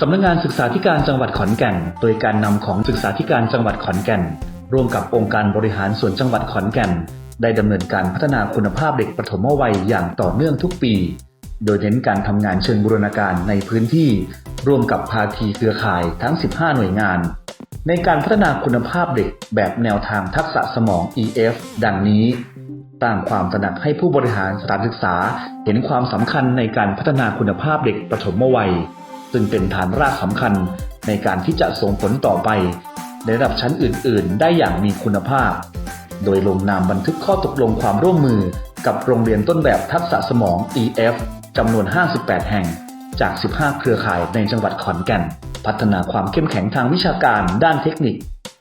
สำนักงานศึกษาธิการจังหวัดขอนแก่น โดยการนำของศึกษาธิการจังหวัดขอนแก่น ร่วมกับองค์การบริหารส่วนจังหวัดขอนแก่น ได้ดำเนินการพัฒนาคุณภาพเด็กปฐมวัยอย่างต่อเนื่องทุกปี โดยเน้นการทำงานเชิงบูรณาการในพื้นที่ ร่วมกับภาคีเครือข่ายทั้ง 15 หน่วยงาน ในการพัฒนาคุณภาพเด็กแบบแนวทางทักษะสมอง EF ดังนี้สร้างความตระหนักให้ผู้บริหารสถานศึกษา เห็นความสำคัญในการพัฒนาคุณภาพเด็กปฐมวัย ซึ่งเป็นฐานรากสำคัญในการที่จะส่งผลต่อไป ในระดับชั้นอื่น ๆ ได้อย่างมีคุณภาพ โดยลงนามบันทึกข้อตกลงความร่วมมือกับโรงเรียนต้นแบบทักษะสมอง EF จำนวน 58 แห่ง จาก 15 เครือข่ายในจังหวัดขอนแก่น พัฒนาความเข้มแข็งทางวิชาการด้านเทคนิค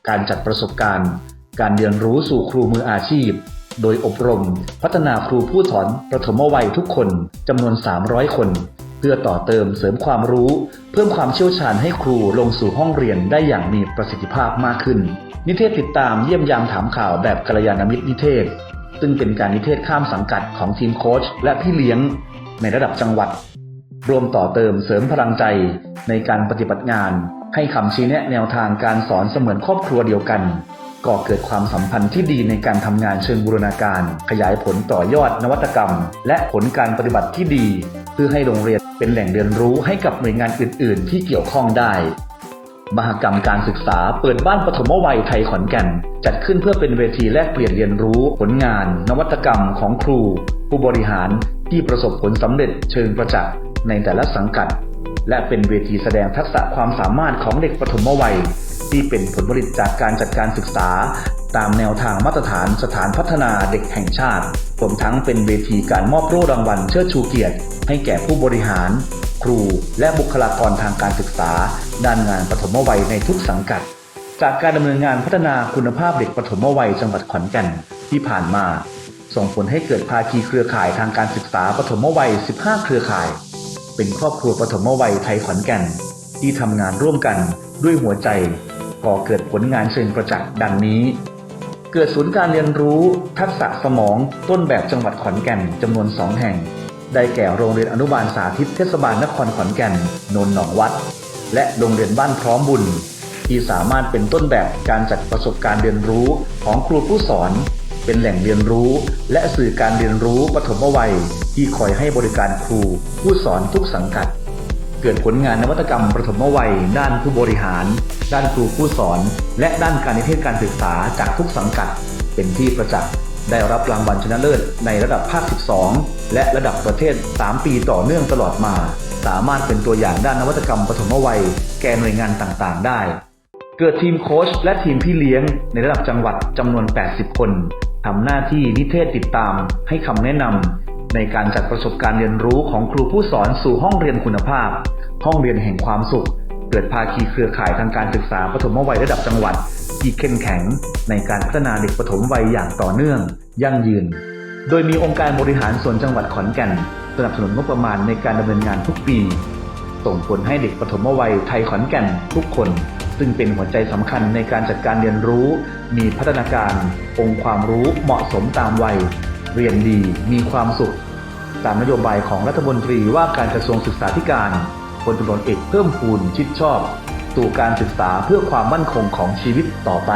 การจัดประสบการณ์ การเรียนรู้สู่ครูมืออาชีพ โดยอบรม พัฒนาครูผู้สอนประถมวัยทุกคนจำนวน 300 คน พื่อต่อเติมเสริมความรู้ เพิ่มความเชี่ยวชาญให้ครูลงสู่ห้องเรียนได้อย่างมีประสิทธิภาพมากขึ้น นิเทศติดตามเยี่ยมยามถามข่าวแบบกัลยาณมิตรนิเทศ ซึ่งเป็นการนิเทศข้ามสังกัดของทีมโค้ชและพี่เลี้ยง ในระดับจังหวัด รวมต่อเติมเสริมพลังใจ ในการปฏิบัติงาน ให้คำชี้แนะแนวทางการสอนเสมือนครอบครัวเดียวกันก่อเกิดความสัมพันธ์ที่ดีในการทำงานเชิงบูรณาการ ขยายผลต่อยอดนวัตกรรม และผลการปฏิบัติที่ดี เพื่อให้โรงเรียน เป็นแหล่งเรียนรู้ให้กับหน่วยงานอื่น ๆ ที่เกี่ยวข้องได้ มหกรรมการศึกษาเปิดบ้านปฐมวัยไทยขอนแก่น จัดขึ้นเพื่อเป็นเวทีแลกเปลี่ยนเรียนรู้ผลงาน นวัตกรรมของครู ผู้บริหารที่ประสบผลสำเร็จเชิงประจักษ์ในแต่ละสังกัด และเป็นเวทีแสดงทักษะความสามารถของเด็กปฐมวัย ที่เป็นผลผลิตจากการจัดการศึกษา ตามแนวทางมาตรฐานสถานพัฒนาเด็กแห่งชาติรวมทั้งเป็นเวทีการมอบโล่รางวัลเชิดชูเกียรติ ให้แก่ผู้บริหาร ครู และบุคลากรทางการศึกษา ด้านงานปฐมวัยในทุกสังกัด จากการดำเนินงานพัฒนาคุณภาพเด็กปฐมวัยจังหวัดขอนแก่นที่ผ่านมา ส่งผลให้เกิดภาคีเครือข่ายทางการศึกษาปฐมวัย 15 เครือข่าย เป็นครอบครัวปฐมวัยไทยขอนแก่น ที่ทำงานร่วมกันด้วยหัวใจก่อเกิดผลงานเชิงประจักษ์ดังนี้ เกิดศูนย์การเรียนรู้ทักษะสมองต้นแบบจังหวัดขอนแก่นจำนวนสองแห่ง ได้แก่โรงเรียนอนุบาลสาธิตเทศบาลนครขอนแก่นนนหนองวัด และโรงเรียนบ้านพร้อมบุญ ที่สามารถเป็นต้นแบบการจัดประสบการณ์เรียนรู้ของครูผู้สอน เป็นแหล่งเรียนรู้ และสื่อการเรียนรู้ปฐมวัย ที่คอยให้บริการครูผู้สอนทุกสังกัด เกิดผลงานนวัตกรรมประถมวัย ด้านผู้บริหาร ด้านครูผู้สอน และด้านการนิเทศการศึกษาจากทุกสังกัด เป็นที่ประจักษ์ได้รับรางวัลชนะเลิศในระดับภาค 12 และระดับประเทศ 3 ปีต่อเนื่องตลอดมา สามารถเป็นตัวอย่างด้านนวัตกรรมปฐมวัย แก่หน่วยงานต่างๆ ได้ เกิดทีมโค้ชและทีมพี่เลี้ยง ในระดับจังหวัดจำนวน 80 คนทำหน้าที่นิเทศติดตามให้คำแนะนำ ในการจัดประสบการณ์เรียนรู้ของครูผู้สอนสู่ห้องเรียนคุณภาพ ห้องเรียนแห่งความสุข เกิดภาคีเครือข่ายทางการศึกษาปฐมวัยระดับจังหวัด ที่เข้มแข็ง ในการพัฒนาเด็กปฐมวัยอย่างต่อเนื่อง ยั่งยืน โดยมีองค์การบริหารส่วนจังหวัดขอนแก่น สนับสนุนงบประมาณในการดำเนินงานทุกปี ส่งผลให้เด็กปฐมวัยไทยขอนแก่นทุกคนซึ่งเป็นหัวใจสำคัญในการจัดการเรียนรู้ มีพัฒนาการ องค์ความรู้เหมาะสมตามวัย เรียนดีมีความสุข ตามนโยบายของรัฐมนตรีว่าการกระทรวงศึกษาธิการพลตำรวจเอกเพิ่มพูนชิดชอบสู่การศึกษาเพื่อความมั่นคงของชีวิตต่อไป